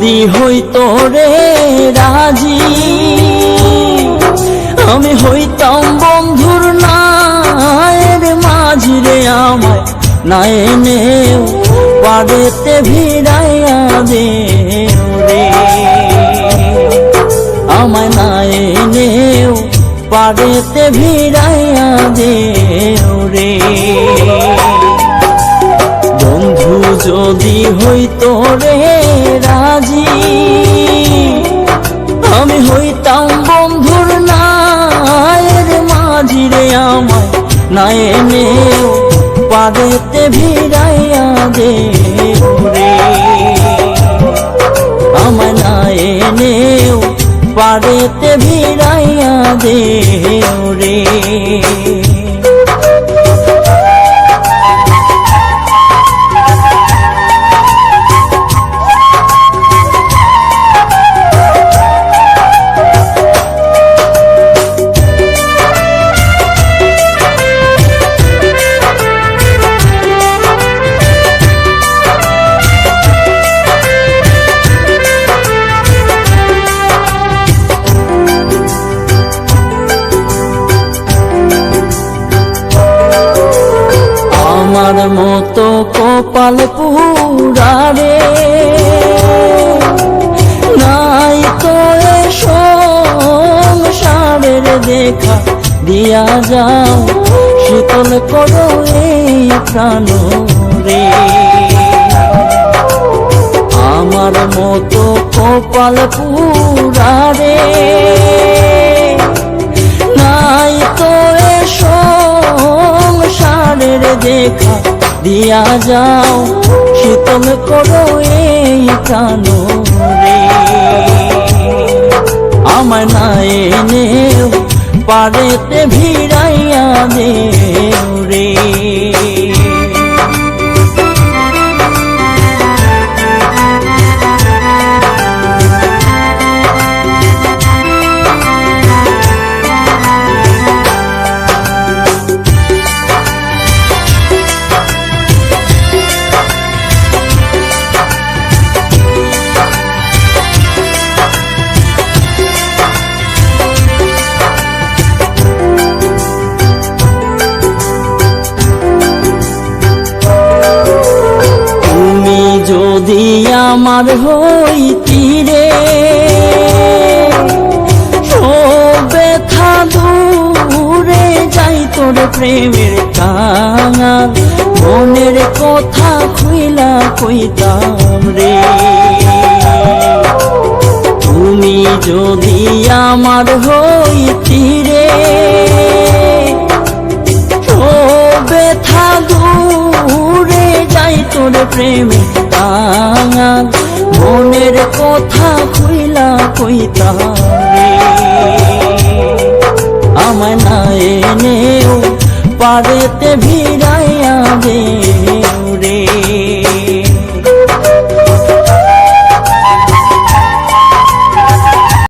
যদি হইতো রে রাজি। আমি হইতাম বন্ধুর নায়ের মাঝি রে আমায় না এনেও পাড়েতে ভিড়াইয়া দে রে। আমায় না এনেও পাড়েতে ভিড়াইয়া দে রে। যদি হইতো রে রাজি, আমি হইতাম বন্ধুর নায়ের মাঝি রে আমায় না এনেও পাড়েতে ভিড়াইয়া দে রে। আমায় না এনেও পাড়েতে ভিড়াইয়া দে রে। মতো কপাল পুরারে নাই তো সংসারের দেখা দিয়া যাও, শীতল করো এই প্রাণ রে। আমার মতো কপাল পুরারে নাই তো সংসারের দেখা দিয়া যাও শীতল করো এই প্রাণ রে। আমার না এনেও পারেতে ভিড়াইয়া দেও। আমার হইতিরে ব্যথা দূরে যাই তোর প্রেমের কাঙাল। মনের কথা খুইলা কইতাম রে। তুমি যদি আমার হইতিরে ও তোর প্রেমে কাঙাল মনের কথা কইলা কইতা আমার না এনেও পারেতে ভিড়াইয়া দে।